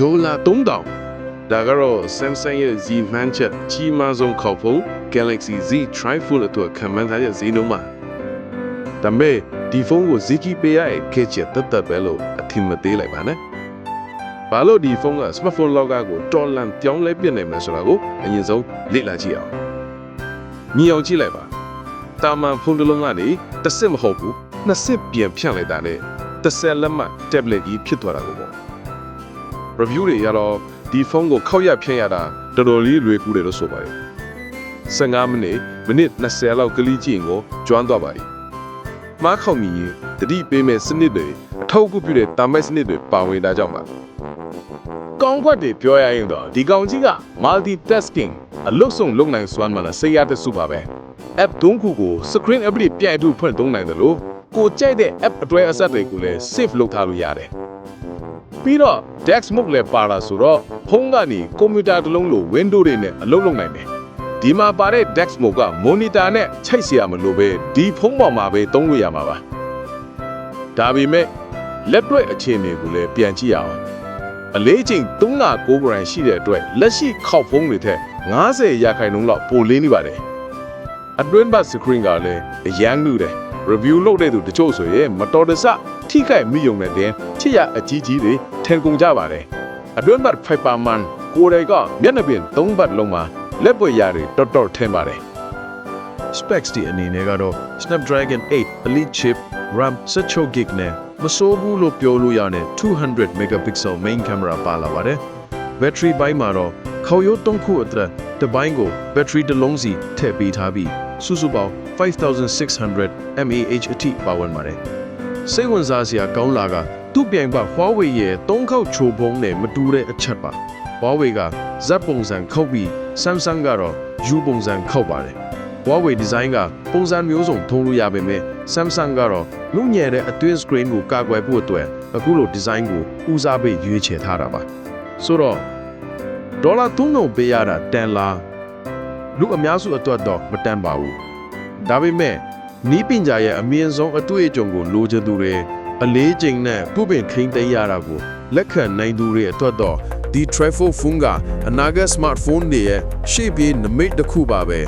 ဒေါ်လာ3000ဒါကတော့ Samsung ရဲ့ Z Fan Chat ကြီးမားဆုံးခေါက်ဖုန်း Galaxy Z Tri-Fold အတွက်ခံမှန်းထားတဲ့ဈေးနှုန်းမှာဒါပေမဲ့ဒီဖုန်းကိုဈေးကြီးပေးရတဲ့ခေတ်ချက်တက်တက်ပဲလို့အထင်မသေးလိုက်ပါနဲ့ဘာလို့ဒီဖုန်းက smartphone လောကကိုတော်လန်ပြောင်းလဲပြစ်နိုင်မလဲဆိုတာကိုအရင်ဆုံးလေ့လာကြည့်အောင်မြင်အောင်ကြည့်လိုက်ပါတာမန်ဖုန်းတစ်လုံးကနေတစ်စစ်မဟုတ်ဘူးနှစ်စစ်ပြန်ဖြန့်လိုက်တာနဲ့တစ်ဆက်လက်မှ tablet ကြီးဖြစ်သွားတာကိုပေါ့ review တွေရတော့ဒီဖုန်းကိုခောက်ရဖြန့်ရတာတော်တော်လေးလွယ်ကူတယ်လို့ဆိုပါတယ်15မိနစ်မိနစ်20လောက်ကလေးကြည့်ရင်ကိုကျွမ်းသွားပါပြီမားခောက်မြည်ရင်တတိပေးမဲ့စနစ်တွေအထောက်အကူပြုတဲ့တာမက်စနစ်တွေပါဝင်တာကြောင့်ပါကောင်းခွက်တွေပြောရရင်တော့ဒီကောင်ကြီးက multitasking အလုတ်ဆုံးလုပ်နိုင်စွမ်းမှလားစိတ်ရတဲ့စုပါပဲ app သုံးခုကို screen app တွေပြိုင်တူဖွင့်သုံးနိုင်တယ်လို့ကိုကြိုက်တဲ့ app အတွဲအဆက်တွေကိုလည်း save လုပ်ထားလို့ရတယ် ပြီးတော့ Dex Mode လည်းပါလာဆိုတော့ဖုန်းကနေကွန်ပျူတာတစ်လုံးလို Windows တွေနဲ့အလုပ်လုပ်နိုင်တယ်ဒီမှာပါတဲ့ Dex Mode က Monitor နဲ့ချိတ်ဆရာမလို့ပဲဒီဖုန်းပေါ်မှာပဲသုံးလို့ရမှာပါဒါပေမဲ့လက်တွေ့အခြေအနေကိုလည်းပြန်ကြည့်ရအောင်အလေးချိန်3နာ9ဂရမ်ရှိတဲ့အတွက်လက်ရှိခောက်ဖုံးတွေထက်90ရာခိုင်နှုန်းလောက်ပိုလင်းနေပါတယ်အတွင်းဘတ်စကရင်ကလည်းအရန်နူတယ် review လုပ်တဲ့သူတချို့ဆိုရင်မတော်တဆထိခိုက်မိယုံနဲ့တင်ချစ်ရအကြီးကြီးတွေထင်ကုန်ကြပါတယ်အတွင်းဘတ် Fiberman ကိုယ်တိုင်ကမျက်နှာပြင်၃ဘတ်လုံးမှာလက်ပွေရတွေတော်တော်ထင်ပါတယ် specs ဒီအနေနဲ့ကတော့ Snapdragon 8 Elite chip RAM 16 GB နဲ့မစိုးဘူးလို့ပြောလို့ရတဲ့200 megapixel main camera ပါလာပါတယ် battery ဘိုင်းမှာတော့ခေါရိုး၃ခုအတွက်တစ်ဘိုင်းကို battery တစ်လုံးစီထည့်ပေးထားပြီးစုစုပေါင်း 5600 mAh အထိပါဝင်ပါတယ်စိတ်ဝင်စားစရာကောင်းလာကသူ့ပြိုင်ဘက် Huawei ရဲ့၃ခေါက်ချိုပုံးနဲ့မတူတဲ့အချက်ပါ Huawei က Z ပုံစံခောက်ပြီး Samsung ကတော့ U ပုံစံခောက်ပါတယ် Huawei design ကပုံစံမျိုးစုံထုံးလို့ရပေမဲ့ Samsung ကတော့လူငယ်တဲ့အတွင်း screen ကိုကာကွယ်ဖို့အတွက်အခုလို design ကိုဦးစားပေးရွေးချယ်ထားတာပါဆိုတော့ဒေါ်လာ3000ပေးရတာတန်လားလူအများစုအတွက်တော့မတန်ပါဘူး ဒါပေမဲ့နီးပညာရဲ့အမြင့်ဆုံးအတွေ့အကြုံကိုလိုချင်သူတွေအလေးချိန်နဲ့ပုပင်ခိမ့်သိမ်းရတာကိုလက်ခံနိုင်သူတွေအတွက်တော့ဒီ Trifle phone ကအနာဂတ် smartphone တွေရဲ့ရှေ့ပြေးနမိတ်တစ်ခုပါပဲ